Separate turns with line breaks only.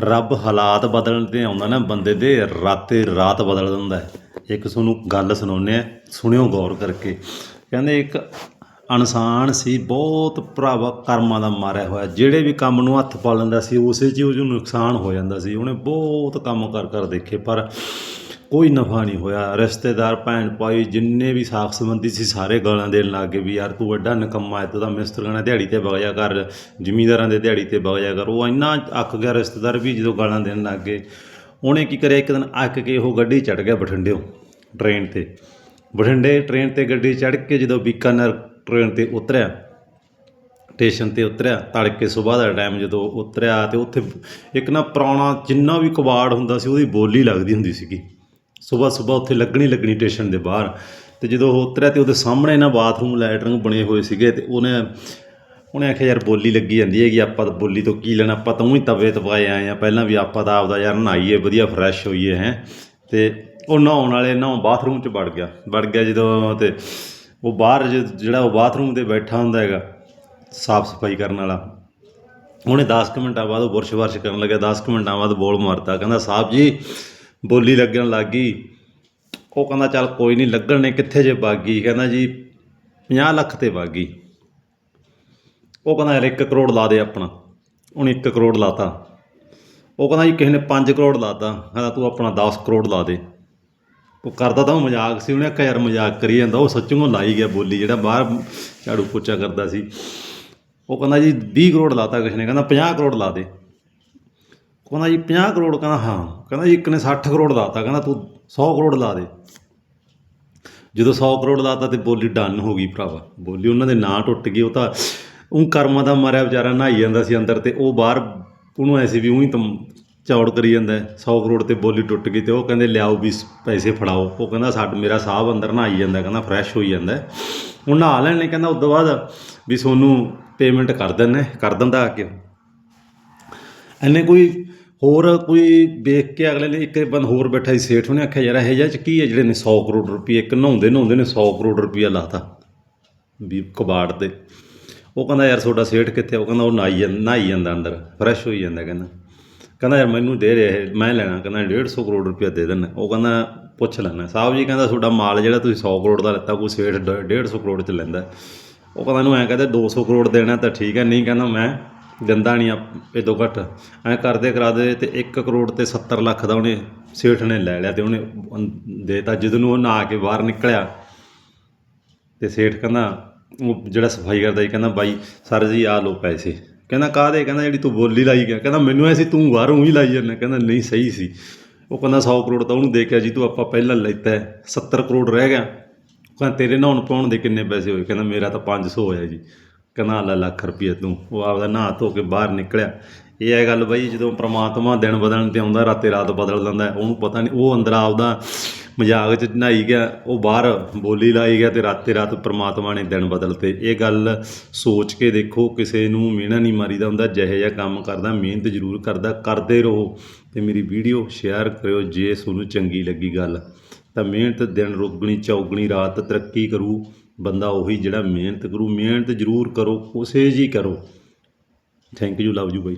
ਰੱਬ ਹਾਲਾਤ ਬਦਲਣ ਤੇ ਆਉਂਦਾ ਨਾ ਬੰਦੇ ਦੇ, ਰਾਤੇ ਰਾਤ ਬਦਲ ਦਿੰਦਾ ਇੱਕ ਤੁਹਾਨੂੰ ਗੱਲ ਸੁਣਾਉਂਦੇ ਆ ਸੁਣਿਓ ਗੌਰ ਕਰਕੇ। ਕਹਿੰਦੇ ਇੱਕ ਇਨਸਾਨ ਸੀ, ਬਹੁਤ ਭਰਾਵਾ ਕਰਮਾਂ ਦਾ ਮਾਰਿਆ ਹੋਇਆ। ਜਿਹੜੇ ਵੀ ਕੰਮ ਨੂੰ ਹੱਥ ਪਾ ਲੈਂਦਾ ਸੀ, ਉਸੇ 'ਚ ਹੀ ਉਹਨੂੰ ਨੁਕਸਾਨ ਹੋ ਜਾਂਦਾ ਸੀ। ਉਹਨੇ ਬਹੁਤ ਕੰਮ ਕਰ ਕਰ ਦੇਖੇ, ਪਰ ਕੋਈ ਨਫਾ ਨਹੀਂ ਹੋਇਆ। ਰਿਸ਼ਤੇਦਾਰ, ਭੈਣ ਭਾਈ ਜਿੰਨੇ ਵੀ ਸਾਖ ਸੰਬੰਧੀ ਸੀ, ਸਾਰੇ ਗਾਲਾਂ ਦੇਣ ਲੱਗ ਗਏ ਵੀ ਯਾਰ ਤੂੰ ਵੱਡਾ ਨਿਕੰਮਾ ਹੈ, ਤੂੰ ਤਾਂ ਮਿਸਤਰੀਆਂ ਨਾਲ ਦਿਹਾੜੀ ਤੇ ਵਗ ਕਰ, ਜ਼ਿਮੀਂਦਾਰਾਂ ਦੇ ਦਿਹਾੜੀ ਤੇ ਵਗ ਕਰ। ਉਹ ਇੰਨਾ ਅੱਕ ਗਿਆ ਰਿਸ਼ਤੇਦਾਰ ਵੀ ਜਦੋਂ ਗਾਲਾਂ ਦੇਣ ਲੱਗ ਗਏ। ਉਹਨੇ ਕੀ ਕਰਿਆ? ਇੱਕ ਦਿਨ ਅੱਕ ਕੇ ਉਹ ਗੱਡੀ ਚੜ ਗਿਆ ਬਠਿੰਡਿਓ ਟ੍ਰੇਨ ਤੇ। ਬਠਿੰਡੇ ਟ੍ਰੇਨ ਤੇ ਗੱਡੀ ਚੜ ਕੇ ਜਦੋਂ ਬੀਕਾਨੇਰ ਟ੍ਰੇਨ ਤੇ ਉਤਰਿਆ ਸਟੇਸ਼ਨ ਤੇ ਉਤਰਿਆ, ਤੜਕੇ ਸਵੇਰ ਦਾ ਟਾਈਮ ਜਦੋਂ ਉਤਰਿਆ ਤੇ ਉੱਥੇ ਇੱਕ ਨਾ ਪੁਰਾਣਾ ਜਿੰਨਾ ਵੀ ਕਬਾੜ ਹੁੰਦਾ ਸੀ, ਉਹਦੀ ਬੋਲੀ ਲੱਗਦੀ ਹੁੰਦੀ ਸੀਗੀ। ਸਵੇਰ ਸਵੇਰ ਉੱਥੇ ਲੱਗਣੀ ਲੱਗਣੀ ਸਟੇਸ਼ਨ ਦੇ ਬਾਹਰ। ਤੇ ਜਦੋਂ ਉਹ ਉਤਰਿਆ ਤੇ ਉਹਦੇ ਸਾਹਮਣੇ ਨਾ ਬਾਥਰੂਮ ਲੈਟਰਿੰਗ ਬਣੇ ਹੋਏ ਸੀਗੇ ਤੇ ਉਹਨੇ ਉਹਨੇ ਆਖਿਆ, ਯਾਰ ਬੋਲੀ ਲੱਗੀ ਜਾਂਦੀ ਹੈਗੀ, ਆਪਾਂ ਤਾਂ ਬੋਲੀ ਤੋਂ ਕੀ ਲੈਣਾ? ਆਪਾਂ ਤਾਂ ਉਹੀ ਤਵੇ ਤਪਾਏ ਆਏ ਆ ਪਹਿਲਾਂ ਵੀ ਆਪਾਂ ਤਾਂ ਆਪਦਾ ਯਾਰ ਨਹਾਈਏ, ਵਧੀਆ ਫਰੈਸ਼ ਹੋਈਏ, ਹੈ। ਤੇ ਉਹ ਨਹਾਉਣ ਵਾਲੇ ਨਹਾਉ ਬਾਥਰੂਮ 'ਚ ਵੜ ਗਿਆ। ਵੜ ਗਿਆ ਜਦੋਂ ਤੇ ਉਹ ਬਾਹਰ ਜ- ਜਿਹੜਾ ਉਹ ਬਾਥਰੂਮ 'ਤੇ ਬੈਠਾ ਹੁੰਦਾ ਹੈਗਾ, ਸਾਫ਼ ਸਫ਼ਾਈ ਕਰਨ ਵਾਲਾ, ਉਹਨੇ 10 ਕੁ ਮਿੰਟਾਂ ਬਾਅਦ ਉਹ ਬੁਰਸ਼ ਵਰਸ਼ ਕਰਨ ਲੱਗਿਆ। 10 ਕੁ ਮਿੰਟਾਂ ਬਾਅਦ ਬੋਲ ਮਾਰਤਾ। ਕਹਿੰਦਾ, ਸਾਹਿਬ ਜੀ ਬੋਲੀ ਲੱਗਣ ਲੱਗ ਗਈ। ਉਹ ਕਹਿੰਦਾ, ਚੱਲ ਕੋਈ ਨਹੀਂ, ਲੱਗਣ ਨੇ ਕਿੱਥੇ ਜੇ ਬਾਗੀ ਕਹਿੰਦਾ ਜੀ 50 ਲੱਖ ਤੇ ਬਾਗੀ ਉਹ ਕਹਿੰਦਾ, ਯਾਰ 1 ਕਰੋੜ ਲਾ ਦੇ ਆਪਣਾ। ਉਹਨੇ 1 ਕਰੋੜ ਲਾਤਾ। ਉਹ ਕਹਿੰਦਾ ਜੀ, ਕਿਸੇ ਨੇ 5 ਕਰੋੜ ਲਾਤਾ। ਕਹਿੰਦਾ, ਤੂੰ ਆਪਣਾ 10 ਕਰੋੜ ਲਾ ਦੇ। ਉਹ ਕਰਦਾ ਤਾਂ ਉਹ ਮਜ਼ਾਕ ਸੀ। ਉਹਨੇ ਆਖਿਆ, ਯਾਰ ਮਜ਼ਾਕ ਕਰੀ ਜਾਂਦਾ। ਉਹ ਸੱਚੂਆਂ ਲਾਈ ਗਿਆ ਬੋਲੀ, ਜਿਹੜਾ ਬਾਹਰ ਝਾੜੂ ਪੋਚਾ ਕਰਦਾ ਸੀ। ਉਹ ਕਹਿੰਦਾ ਜੀ 20 ਕਰੋੜ ਲਾਤਾ ਕਿਸੇ ਨੇ। ਕਹਿੰਦਾ 50 ਕਰੋੜ ਲਾ ਦੇ। ਕਹਿੰਦਾ ਜੀ 50 ਕਰੋੜ ਕਹਿੰਦਾ ਹਾਂ, ਕਹਿੰਦਾ ਜੀ ਇੱਕ ਨੇ 60 ਕਰੋੜ ਲਾਤਾ, ਕਹਿੰਦਾ ਤੂੰ 100 ਕਰੋੜ ਲਾ ਦੇ ਜਦੋਂ 100 ਕਰੋੜ ਲਾਤਾ ਤੇ ਬੋਲੀ ਡਨ ਹੋ ਗਈ ਭਰਾਵਾ, ਬੋਲੀ ਉਹਨਾਂ ਦੇ ਨਾਂ ਟੁੱਟ ਗਈ, ਉਹ ਤਾਂ ਉਹ ਕਰਮਾਂ ਦਾ ਮਾਰਿਆ ਵਿਚਾਰਾ ਨਹਾਈ ਜਾਂਦਾ ਸੀ ਅੰਦਰ ਤੇ ਉਹ ਬਾਹਰ ਉਹਨੂੰ ਐਸੀ ਵੀ ਉਹੀ ਤਮ ਚੌੜ ਕਰੀ ਜਾਂਦਾ ਹੈ। 100 ਕਰੋੜ ਤੇ ਬੋਲੀ ਟੁੱਟ ਗਈ ਤੇ ਉਹ ਕਹਿੰਦੇ ਲਿਆਓ ਵੀ ਪੈਸੇ ਫੜਾਓ, ਉਹ ਕਹਿੰਦਾ ਸਾਡ ਮੇਰਾ ਸਾਹਬ ਅੰਦਰ ਨਹਾਈ ਜਾਂਦਾ, ਕਹਿੰਦਾ ਫਰੈਸ਼ ਹੋਈ ਜਾਂਦਾ ਹੈ। ਉਹ ਨਹਾ ਲੈਣ ਨੇ ਕਹਿੰਦਾ ਉਸ ਤੋਂ ਬਾਅਦ ਵੀ ਸੋਨੂੰ ਪੇਮੈਂਟ ਕਰ ਦਿੰਨੇ ਕਰ ਦਿੰਦਾ ਆ ਕੇ ਐਨੇ ਕੋਈ ਹੋਰ ਕੋਈ ਵੇਖ ਕੇ ਅਗਲੇ ਨੇ ਇੱਕ ਬੰਦ ਹੋਰ ਬੈਠਾ ਸੀ, ਸੇਠ ਉਹਨੇ ਆਖਿਆ, ਯਾਰ ਇਹ ਜਿਹਾ ਚ ਕੀ ਹੈ ਜਿਹੜੇ ਨੇ 100 ਕਰੋੜ ਰੁਪਏ ਇੱਕ ਨਹਾਉਂਦੇ ਨਹਾਉਂਦੇ ਨੇ 100 ਕਰੋੜ ਰੁਪਇਆ ਲਾਤਾ ਵੀ ਕਬਾੜ ਤੇ। ਉਹ ਕਹਿੰਦਾ, ਯਾਰ ਤੁਹਾਡਾ ਸੇਠ ਕਿੱਥੇ ਉਹ ਕਹਿੰਦਾ, ਉਹ ਨਹਾਈ ਜਾਂਦਾ ਨਹਾਈ ਜਾਂਦਾ ਅੰਦਰ ਫਰੈਸ਼ ਹੋਈ ਜਾਂਦਾ ਕਹਿੰਦਾ। ਕਹਿੰਦਾ, ਯਾਰ ਮੈਨੂੰ ਦੇ ਰਿਹਾ ਮੈਂ ਲੈਣਾ। ਕਹਿੰਦਾ 150 ਕਰੋੜ ਰੁਪਇਆ ਦੇ ਦੇਣਾ। ਉਹ ਕਹਿੰਦਾ, ਪੁੱਛ ਲੈਣਾ। ਸਾਹਿਬ ਜੀ ਕਹਿੰਦਾ, ਤੁਹਾਡਾ ਮਾਲ ਜਿਹੜਾ ਤੁਸੀਂ 100 ਕਰੋੜ ਦਾ ਲੈਤਾ, ਕੋਈ ਸੇਠ ਡ- 150 ਕਰੋੜ ਚ ਲੈਂਦਾ ਉਹ ਕਹਿੰਦਾ, ਇਹਨੂੰ ਐਂ ਕਹਿੰਦਾ 200 ਕਰੋੜ ਦੇਣਾ ਤਾਂ ਠੀਕ ਹੈ, ਨਹੀਂ ਕਹਿੰਦਾ ਮੈਂ ਦਿੰਦਾ ਨਹੀਂ ਇਹ ਤੋਂ ਘੱਟ। ਐਂ ਕਰਦੇ ਕਰਾਦੇ ਤੇ 1 ਕਰੋੜ ਤੇ 70 ਲੱਖ ਦਾ ਉਹਨੇ ਸੇਠ ਨੇ ਲੈ ਲਿਆ ਤੇ ਉਹਨੇ ਦੇਤਾ ਜਦੋਂ ਨੂੰ ਉਹ ਨਹਾ ਕੇ ਬਾਹਰ ਨਿਕਲਿਆ। ਤੇ ਸੇਠ ਕਹਿੰਦਾ ਉਹ ਜਿਹੜਾ ਸਫ਼ਾਈ ਕਰਦਾ ਜੀ ਕਹਿੰਦਾ ਬਾਈ ਸਰ ਜੀ ਆ ਲਓ ਪੈਸੇ। ਕਹਿੰਦਾ ਕਾਹਦੇ? ਕਹਿੰਦਾ ਜਿਹੜੀ ਤੂੰ ਬੋਲੀ ਲਾਈ ਗਿਆ ਕਹਿੰਦਾ ਮੈਨੂੰ ਐ ਸੀ ਤੂੰ ਬਾਹਰੋਂ ਹੀ ਲਾਈ ਜਾਂਦਾ। ਕਹਿੰਦਾ ਨਹੀਂ ਸਹੀ ਸੀ। ਉਹ ਕਹਿੰਦਾ 100 ਕਰੋੜ ਤਾਂ ਉਹਨੂੰ ਦੇ ਕੇ ਜੀ ਤੂੰ ਆਪਾਂ ਪਹਿਲਾਂ ਲੈਤਾ ਹੈ, 70 ਕਰੋੜ ਰਹਿ ਗਿਆ। ਉਹ ਕਹਿੰਦਾ ਤੇਰੇ ਨਹਾਉਣ ਪਾਉਣ ਦੇ ਕਿੰਨੇ ਪੈਸੇ ਹੋਏ? ਕਹਿੰਦਾ ਮੇਰਾ ਤਾਂ 500 ਹੋਇਆ ਜੀ। ਕਹਿੰਦਾ ਲੈ ਲੱਖ ਰੁਪਏ ਤੂੰ। ਉਹ ਆਪਦਾ ਨਹਾ ਧੋ ਕੇ ਬਾਹਰ ਨਿਕਲਿਆ। ਇਹ ਹੈ ਗੱਲ ਬਈ, ਜਦੋਂ ਪ੍ਰਮਾਤਮਾ ਦਿਨ ਬਦਲਣ ਤੇ ਆਉਂਦਾ, ਰਾਤੇ ਰਾਤ ਬਦਲ ਦਿੰਦਾ, ਉਹਨੂੰ ਪਤਾ ਨਹੀਂ, ਉਹ ਅੰਦਰ ਆਪਦਾ ਮਜ਼ਾਕ ਚ ਨਹਾਈ ਗਿਆ, ਉਹ ਬਾਹਰ ਬੋਲੀ ਲਾਈ ਗਿਆ ਤੇ ਰਾਤੇ ਰਾਤ ਪ੍ਰਮਾਤਮਾ ਨੇ ਦਿਨ ਬਦਲਤੇ। ਇਹ ਗੱਲ ਸੋਚ ਕੇ ਦੇਖੋ, ਕਿਸੇ ਨੂੰ ਮਿਹਣਾ ਨਹੀਂ ਮਾਰੀਦਾ ਹੁੰਦਾ, ਜਿਹੇ ਜਿਹਾ ਕੰਮ ਕਰਦਾ, ਮਿਹਨਤ ਜ਼ਰੂਰ ਕਰਦਾ, ਕਰਦੇ ਰਹੋ ਤੇ ਮੇਰੀ ਵੀਡੀਓ ਸ਼ੇਅਰ ਕਰਿਓ ਜੇ ਤੁਹਾਨੂੰ ਚੰਗੀ ਲੱਗੀ ਗੱਲ। ਤਾਂ ਮਿਹਨਤ ਦਿਨ ਰੋਗਣੀ ਚੌਗਣੀ, ਰਾਤ ਤਰੱਕੀ ਕਰੂ। ਬੰਦਾ ਉਹੀ ਜਿਹੜਾ ਮਿਹਨਤ ਕਰੂ, ਮਿਹਨਤ ਜ਼ਰੂਰ ਕਰੋ ਕੋਸ਼ਿਸ਼ ਹੀ ਕਰੋ। Thank you love you bye